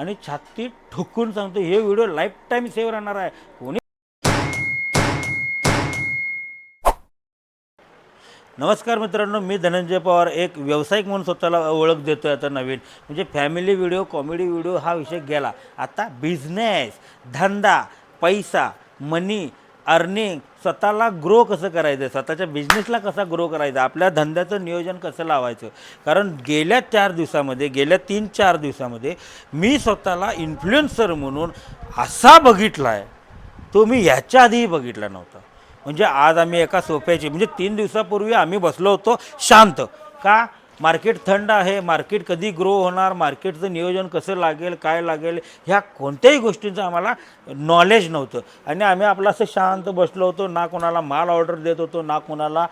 आणि छाती ठोकून सांगतो हे व्हिडिओ लाईफ टाईम सेव्ह राहणार आहे. कोणी नमस्कार मित्रांनो मी धनंजय पवार एक व्यावसायिक म्हणून स्वतःला ओळख देतो आहे आता नवीन. म्हणजे फॅमिली व्हिडिओ कॉमेडी व्हिडिओ हा विषय गेला. आता बिझनेस धंदा पैसा मनी अर्निंग स्वतःला ग्रो कसं करायचं? स्वतःच्या बिझनेसला कसा ग्रो करायचा? आपल्या धंद्याचं नियोजन कसं लावायचं? कारण गेल्या चार दिवसामध्ये गेल्या तीन चार दिवसामध्ये मी स्वतःला इन्फ्लुएन्सर म्हणून असा बघितला आहे तो मी ह्याच्या आधीही बघितला नव्हता. म्हणजे आज आम्ही एका सोफ्याची म्हणजे तीन दिवसापूर्वी आम्ही बसलो होतो शांत. का? मार्केट थंड आहे मार्केट कधी ग्रो होणार मार्केटचं नियोजन कसं लागेल काय लागेल ह्या कोणत्याही गोष्टींचं आम्हाला नॉलेज नव्हतं. आणि आम्ही आपलं असं शांत बसलो होतो ना कोणाला माल ऑर्डर देत होतो ना कोणाला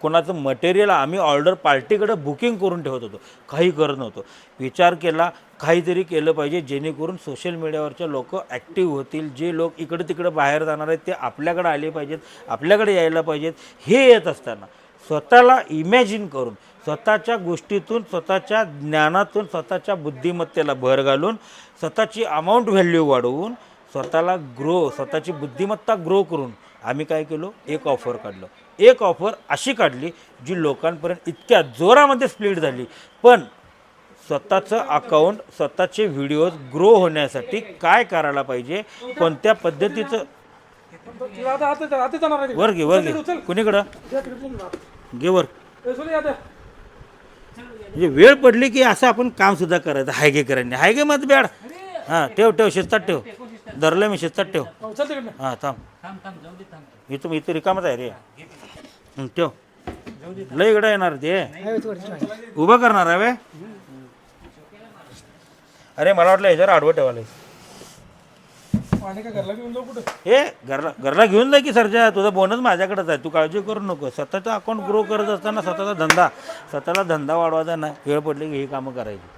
कोणाचं मटेरियल आम्ही ऑर्डर पार्टीकडे बुकिंग करून ठेवत होतो. काही करत नव्हतो. विचार केला काहीतरी केलं पाहिजे जेणेकरून सोशल मीडियावरचे लोक ॲक्टिव्ह होतील. जे लोक इकडे तिकडे बाहेर जाणार आहेत ते आपल्याकडे आले पाहिजेत आपल्याकडे यायला पाहिजेत. हे येत असताना स्वतःला इमॅजिन करून स्वतःच्या गोष्टीतून स्वतःच्या ज्ञानातून स्वतःच्या बुद्धिमत्तेला भर घालून स्वतःची अमाऊंट व्हॅल्यू वाढवून स्वतःला ग्रो स्वतःची बुद्धिमत्ता ग्रो करून आम्ही काय केलो? एक ऑफर काढलं. एक ऑफर अशी काढली जी लोकांपर्यंत इतक्या जोरामध्ये स्प्लिट झाली. पण स्वतःचं अकाउंट स्वतःचे व्हिडिओज ग्रो होण्यासाठी काय करायला पाहिजे? कोणत्या पद्धतीचं? वर घे वर घे. कुणीकडं? घे वर. म्हणजे वेळ पडली की असं आपण काम सुद्धा करायचं हायगे करायला हायगे मत बॅड हां ठेव ठेव शिस्तात ठेव. धरलं मी शिस्तात ठेव. तिकडनं. हां थांब. इथं इथं रिकामच आहे रे. हं, ठेव. लय इकडं येणार ते. उभं करणार आहे वे अरे मला वाटलं ह्याच्यावर आडवं ठेवायला पाणी काय घरला घेऊन जाऊ कुठं हे घरला घरला घेऊन जा की सरजा तुझा बोनस माझ्याकडेच आहे. तू काळजी करू नको. स्वतःचं अकाउंट ग्रो करत असताना स्वतःचा धंदा स्वतःला धंदा वाढवायचा ना वेळ पडली की ही कामं करायची.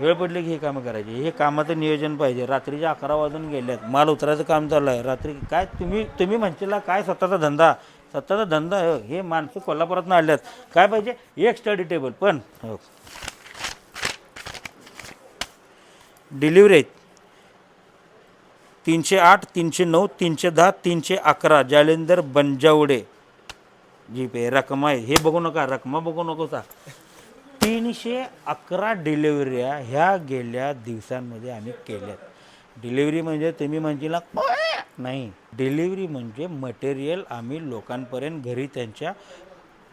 वेळ पडली की ही कामं करायची. हे कामाचं नियोजन पाहिजे. रात्रीचे अकरा वाजून गेल्यात. माल उतरायचं काम चालू आहे. रात्री काय तुम्ही तुम्ही म्हणशीला काय स्वतःचा धंदा? स्वतःचा धंदा हो, हे माणसं कोल्हापुरातनं आल्यात. काय पाहिजे? एक स्टडी टेबल पण हो. डिलिव्हरी आहेत. तीनशे आठ तीनशे नऊ तीनशे दहा तीनशे अकरा जालेंदर बंजावडे जी पे रकमा आहे. हे बघू नका रकमा बघू नको सा. तीनशे अकरा डिलिव्हऱ्या ह्या गेल्या दिवसांमध्ये आम्ही केल्यात. डिलिव्हरी म्हणजे तुम्ही म्हणजे नाही. डिलिव्हरी म्हणजे मटेरियल आम्ही लोकांपर्यंत घरी त्यांच्या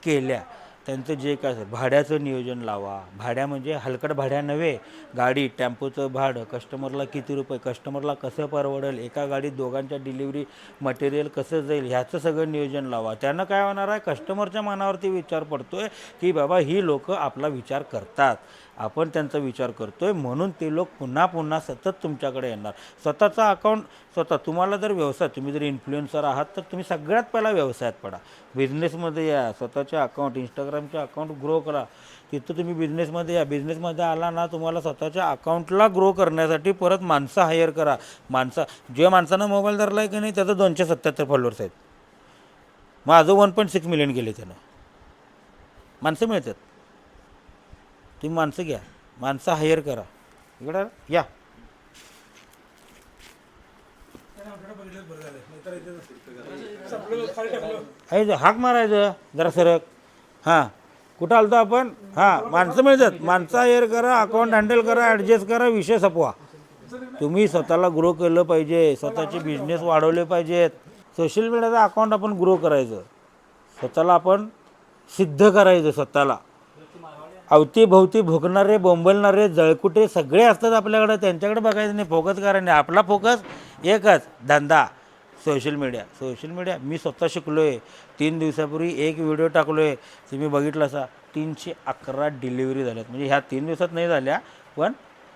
केल्या. त्यांचं जे काय असेल भाड्याचं नियोजन लावा. भाड्या म्हणजे हलकट भाड्या नव्हे गाडी टेम्पोचं भाडं कस्टमरला किती रुपये कस्टमरला कसं परवडेल एका गाडीत दोघांच्या डिलिव्हरी मटेरियल कसं जाईल ह्याचं सगळं नियोजन लावा. त्यानं काय होणार आहे कस्टमरच्या मनावरती विचार पडतो आहे की बाबा ही लोक आपला विचार करतात. आपण त्यांचा विचार करतो आहे म्हणून ते लोक पुन्हा पुन्हा सतत तुमच्याकडे येणार. स्वतःचा अकाउंट स्वतः तुम्हाला जर व्यवसाय तुम्ही जर इन्फ्लुएन्सर आहात तर तुम्ही सगळ्यात पहिला व्यवसायात पडा. बिझनेसमध्ये या स्वतःचे अकाउंट इंस्टाग्रामचे अकाउंट ग्रो करा. तिथं तुम्ही बिझनेसमध्ये या. बिझनेसमध्ये आला ना तुम्हाला स्वतःच्या अकाउंटला ग्रो करण्यासाठी परत माणसं हायर करा. माणसं जे माणसानं मोबाईल धरला आहे की नाही त्याचं दोनशे सत्याहत्तर फॉलोअर्स आहेत. माझं वन पॉईंट सिक्स मिलियन गेले त्यानं. माणसं मिळतात. तुम्ही माणसं घ्या. माणसं हायर करा. इकडं या. हाक मारायचं जरा सरक. हां. कुठं आलतो आपण? हां माणसं मिळतात. माणसं हायर करा अकाउंट हँडल करा ॲडजस्ट करा विषय सपवा. तुम्ही स्वतःला ग्रो केलं पाहिजे स्वतःचे बिझनेस वाढवले पाहिजेत. सोशल मीडियाचं अकाउंट आपण ग्रो करायचं. स्वतःला आपण सिद्ध करायचं स्वतःला. अवतीभोवती भुकणारे बोंबलणारे जळकुटे सगळे असतात आपल्याकडे. त्यांच्याकडे बघायचं नाही. फोकस करायचं नाही. आपला फोकस एकच धंदा. Social media. सोशल मीडिया मी स्वतः शिकलो आहे तीन दिवसापूर्वी एक व्हिडिओ टाकलो आहे तुम्ही बघितलं असा. तीनशे अकरा डिलिव्हरी झाल्यात. म्हणजे ह्या तीन दिवसात नाही झाल्या पण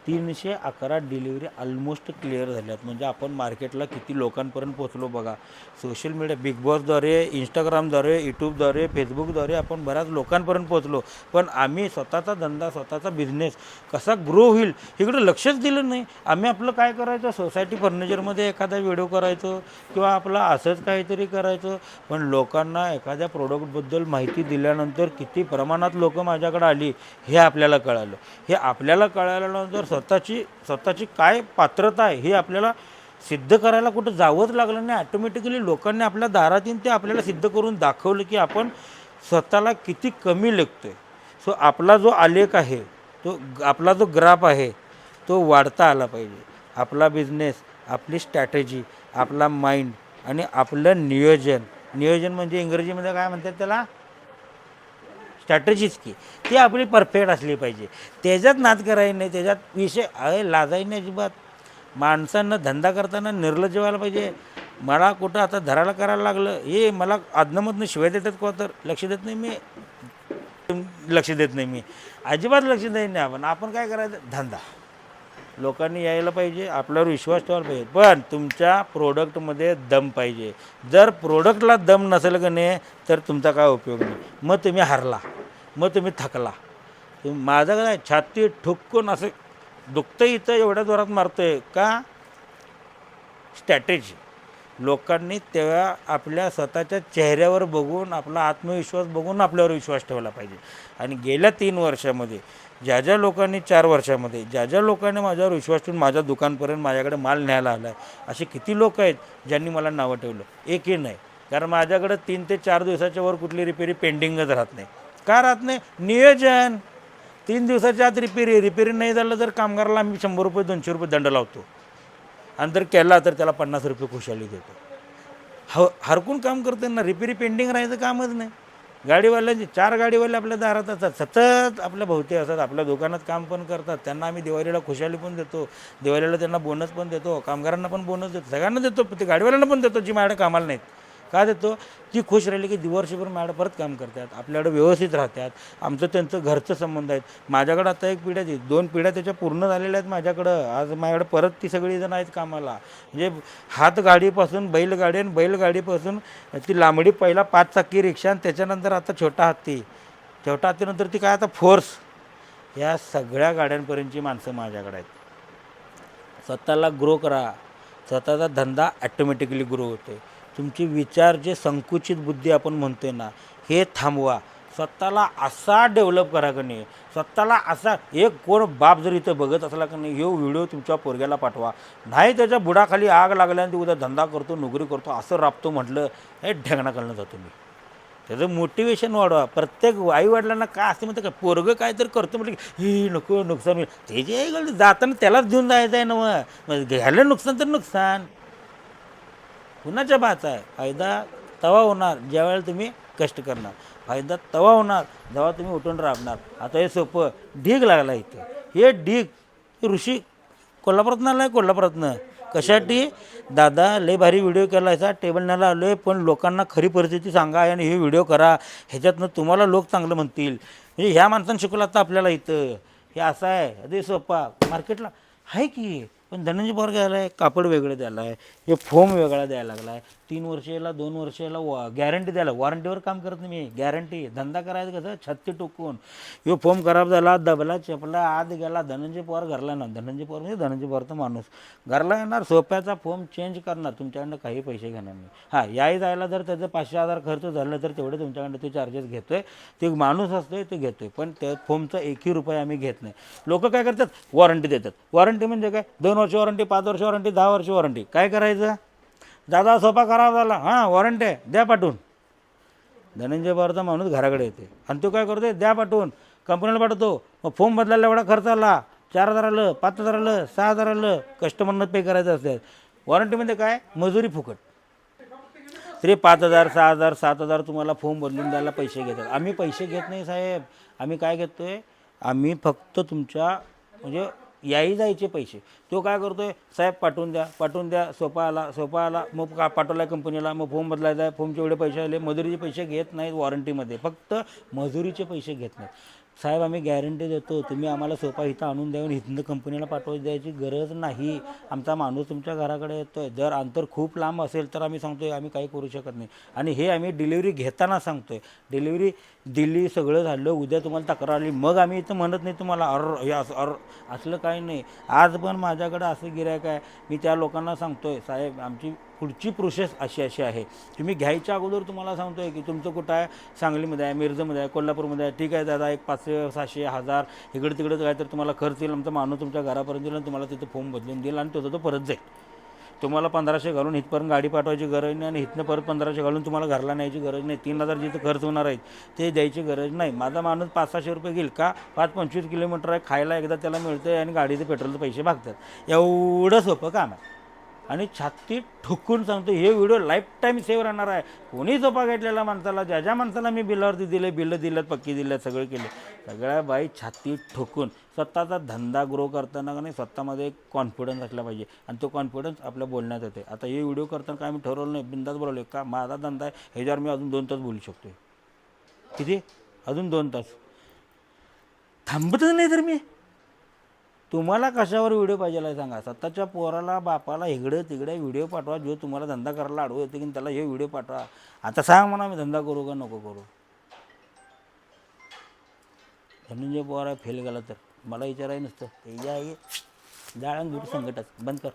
तीनशे अकरा डिलिव्हरी ऑलमोस्ट क्लिअर झाल्यात. म्हणजे आपण मार्केटला किती लोकांपर्यंत पोचलो बघा. सोशल मीडिया बिग बॉसद्वारे इंस्टाग्रामद्वारे यूट्यूबद्वारे फेसबुकद्वारे आपण बऱ्याच लोकांपर्यंत पोचलो पण आम्ही स्वतःचा धंदा स्वतःचा बिझनेस कसा ग्रो होईल इकडं लक्षच दिलं नाही. आम्ही आपलं काय करायचं? सोसायटी फर्निचरमध्ये एखादा व्हिडिओ करायचो किंवा आपला असंच काहीतरी करायचं. पण लोकांना एखाद्या प्रोडक्टबद्दल माहिती दिल्यानंतर किती प्रमाणात लोकं माझ्याकडे आली हे आपल्याला कळालं. हे आपल्याला कळाल्यानंतर स्वतःची स्वतःची काय पात्रता आहे हे आपल्याला सिद्ध करायला कुठं जावंच लागलं नाही. ॲटोमॅटिकली लोकांनी आपल्या दारातून ते आपल्याला सिद्ध करून दाखवलं की आपण स्वतःला किती कमी लेखतोय. सो आपला जो आलेख आहे तो आपला जो ग्राफ आहे तो वाढता आला पाहिजे. आपला बिझनेस आपली स्ट्रॅटेजी आपला माइंड आणि आपलं नियोजन. नियोजन म्हणजे इंग्रजीमध्ये काय म्हणतात त्याला? स्ट्रॅटजीच की. ती आपली परफेक्ट असली पाहिजे. त्याच्यात नाद करायची नाही त्याच्यात विषय अरे लाजाही नाही अजिबात. माणसांना धंदा करताना निर्लज्ज व्हायला पाहिजे. मला कुठं आता धरायला करायला लागलं? हे मला आदनमधनं शिवाय देतात का तर? लक्ष देत नाही मी. लक्ष देत नाही मी. अजिबात लक्ष देत नाही आपण. आपण काय करायचं? धंदा. लोकांनी यायला पाहिजे आपल्यावर विश्वास ठेवायला पाहिजे. पण तुमच्या प्रोडक्टमध्ये दम पाहिजे. जर प्रोडक्टला दम नसेल का नाही तर तुमचा काय उपयोग नाही. मग तुम्ही हरला. मग तुम्ही थकला. माझं काय छाती ठुकून असं दुखतं इथं एवढ्या जोरात आहे का? स्ट्रॅटेजी लोकांनी तेव्हा आपल्या स्वतःच्या चेहऱ्यावर बघून आपला आत्मविश्वास बघून आपल्यावर विश्वास ठेवला पाहिजे. आणि गेल्या तीन वर्षामध्ये ज्या ज्या लोकांनी चार वर्षामध्ये ज्या ज्या लोकांनी माझ्यावर विश्वास ठेवून माझ्या दुकानपर्यंत माझ्याकडे माल न्यायला आला आहे असे किती लोक आहेत ज्यांनी मला नावं ठेवलं? एकही नाही. कारण माझ्याकडं तीन ते चार दिवसाच्या वर कुठली रिपेरी पेंडिंगच राहत नाही. का राहत नाही नियोजन. तीन दिवसाच्या आत रिपेरी रिपेरी नाही झालं तर कामगाराला आम्ही शंभर रुपये दोनशे रुपये दंड लावतो. आणि जर केला तर त्याला पन्नास रुपये खुशाली देतो. ह हरकून काम करते ना रिपेरी पेंडिंग राहायचं कामच नाही. गाडीवाल्यांचे चार गाडीवाले आपल्या दारात असतात सतत आपल्या भोवती असतात आपल्या दुकानात काम पण करतात त्यांना आम्ही दिवाळीला खुशाली पण देतो दिवाळीला त्यांना बोनस पण देतो कामगारांना पण बोनस देतो सगळ्यांना देतो ते गाडीवाल्यांना पण देतो जी माझ्याकडे कामाला नाहीत. का देतो? ती खुश राहिली की दिवर्षभर माझ्याकडे परत काम करतात आपल्याकडे व्यवस्थित राहतात. आमचं त्यांचं घरचं संबंध आहेत. माझ्याकडं आता एक पिढ्या ती दोन पिढ्या त्याच्या पूर्ण झालेल्या आहेत माझ्याकडं. आज माझ्याकडे परत ती सगळी जण आहेत कामाला. म्हणजे हातगाडीपासून बैलगाडी आणि बैलगाडीपासून ती लांबडी पहिला पाच चाकी रिक्षा आणि त्याच्यानंतर आता छोटा हत्ती. छोटा हत्तीनंतर ती काय आता फोर्स. या सगळ्या गाड्यांपर्यंतची माणसं माझ्याकडे आहेत. स्वतःला ग्रो करा. स्वतःचा धंदा ॲटोमॅटिकली ग्रो होते तुमचे विचार जे संकुचित बुद्धी आपण म्हणतोय ना हे थांबवा. स्वतःला असा डेव्हलप करा का नाही स्वतःला असा एक कोण बाप जर इथं बघत असला का नाही हो व्हिडिओ तुमच्या पोरग्याला पाठवा. नाही त्याच्या बुडाखाली आग लागल्याने ते उद्या धंदा करतो नोकरी करतो असं राबतो म्हटलं हे ढेंगणा करणं जातो मी. त्याचं मोटिवेशन वाढवा. प्रत्येक आईवडिलांना काय असते म्हणतं का? पोरगं काय तर करतो म्हटलं की ही नको नुकसान. होईल ते जे जाताना त्यालाच देऊन जायचं आहे ना मग घ्यायला नुकसान तर नुकसान. कुणाच्या पाहता आहे. फायदा तवा होणार ज्यावेळेला तुम्ही कष्ट करणार. फायदा तवा होणार जेव्हा तुम्ही उठून राबणार. आता हे सोपं ढीग लागला इथं. हे ढीग ऋषी कोल्हापुरातनं आला आहे कोल्हापुरातनं. कशासाठी? दादा लय भारी व्हिडिओ केला असा टेबल न्यायला आलो आहे पण लोकांना खरी परिस्थिती सांगा आणि हे व्हिडिओ करा. ह्याच्यातनं तुम्हाला लोक चांगलं म्हणतील. म्हणजे ह्या माणसानं शिकवलं आता आपल्याला इथं. हे असं आहे अरे सोपा. मार्केटला आहे की? पण धनंजय पवार घ्यायला आहे कापड वेगळं द्यायला आहे. हे फोम वेगळा द्यायला लागला आहे तीन वर्षाला दोन वर्षाला वॉ गॅरंटी द्यायला. वॉरंटीवर काम करत नाही मी. गॅरंटी धंदा करायचं कसं? छत्ती टोकून. हे फोम खराब झाला दबला चपला आत गेला धनंजय पवार घरला ना. धनंजय पवार म्हणजे धनंजय पवारचा माणूस. घरला येणार सोप्याचा फोम चेंज करणार. तुमच्याकडनं काही पैसे घेणार नाही. हां याही जायला जर त्याचं पाचशे हजार खर्च झालं तर तेवढे तुमच्याकडनं ते चार्जेस घेतो आहे ते माणूस असतोय ते घेतो आहे पण त्या फोमचा एकही रुपये आम्ही घेत नाही. लोक काय करतात? वॉरंटी देतात. वॉरंटी म्हणजे काय? दोन वर्ष वॉरंटी पाच वर्ष वॉरंटी दहा वर्ष वॉरंटी. काय करायचं? दादा सोपा खराब झाला. हां वॉरंटी आहे. द्या पाठवून. धनंजय पवारचा माणूस घराकडे येते. आणि तो काय करतोय? द्या पाठवून. कंपनीला पाठवतो. मग फोन बदलायला एवढा खर्च आला. चार हजार आलं पाच हजार आलं सहा हजार आलं. कस्टमरनं पे करायचं असतं वॉरंटीमध्ये म्हणजे काय? मजुरी फुकट. तरी पाच हजार सहा हजार सात हजार तुम्हाला फोन बदलून द्यायला पैसे घेतात. आम्ही पैसे घेत नाही साहेब. आम्ही काय घेतो आहे आम्ही फक्त तुमच्या म्हणजे याही जायचे पैसे. तो काय करतो आहे साहेब पाठवून द्या पाठवून द्या सोपा आला सोपा आला. मग का पाठवला कंपनीला? मग फोन बदलायचा आहे फोनचे एवढे पैसे आले. मजुरीचे पैसे घेत नाहीत वॉरंटीमध्ये फक्त मजुरीचे पैसे घेत नाहीत. साहेब आम्ही गॅरंटी देतो तुम्ही आम्हाला सोपा इथं आणून द्यावून इथनं कंपनीला पाठवून द्यायची गरज नाही. आमचा माणूस तुमच्या घराकडे येतो आहे जर अंतर खूप लांब असेल तर आम्ही सांगतो आहे आम्ही काही करू शकत नाही. आणि हे आम्ही डिलिव्हरी घेताना सांगतो आहे डिलिव्हरी दिली सगळं झालं उद्या तुम्हाला तक्रार आली. मग आम्ही इथं म्हणत नाही तुम्हाला अर हे असं अर. असलं काही नाही. आज पण माझ्याकडं असं गिरायक आहे. मी त्या लोकांना सांगतो आहे साहेब आमची पुढची प्रोसेस अशी अशी आहे. तुम्ही घ्यायच्या अगोदर तुम्हाला सांगतो आहे की तुमचं कुठं आहे? सांगलीमध्ये आहे मिरजमध्ये आहे कोल्हापूरमध्ये आहे. ठीक आहे दादा एक पाचशे सहाशे हजार इकडे तिकडे काय तर तुम्हाला खर्च येईल. आमचा माणूस तुमच्या घरापर्यंत येईल आणि तुम्हाला तिथं फॉर्म बदलून देईल आणि तो तो परत जाईल. तुम्हाला पंधराशे घालून इथपर्यंत गाडी पाठवायची गरज नाही आणि इथनं परत पंधराशे घालून तुम्हाला घरला न्यायची गरज नाही. तीन हजार जिथं खर्च होणार आहे ते द्यायची गरज नाही. माझा माणूस पाच सहाशे रुपये घेईल का? पाच पंचवीस किलोमीटर आहे खायला एकदा त्याला मिळतं आहे आणि गाडीचे पेट्रोलचे पैसे भागतात. एवढं सोपं काम आहे. आणि छाती ठोकून सांगतो हे व्हिडिओ लाईफ टाईम सेव्ह राहणार आहे. कोणी झोपा घेतलेला माणसाला ज्या ज्या माणसाला मी बिलावरती दिले बिलं दिलं पक्की दिलं सगळं केले. सगळ्या बाई छाती ठोकून स्वतःचा धंदा ग्रो करताना का नाही स्वतःमध्ये एक कॉन्फिडन्स असला पाहिजे. आणि तो कॉन्फिडन्स आपल्या बोलण्यात येते आता हे व्हिडिओ करताना काय मी ठरवलं नाही बिंदाच बोलवले का माझा धंदा आहे? ह्याच्यावर मी अजून दोन तास बोलू शकतो किती? अजून दोन तास. थांबतच नाही तर मी. तुम्हाला कशावर व्हिडिओ पाहिजे आहे सांगा. स्वतःच्या पोराला बापाला इकडे तिकडे व्हिडिओ पाठवा. जो तुम्हाला धंदा करायला आडवू येते की त्याला हे व्हिडिओ पाठवा. आता सांग म्हणा मी धंदा करू का नको करू? धनंजय पवार फेल गेला तर. मला विचारायचं नसतं. ते आहे जाळण घेऊ संकटात बंद कर.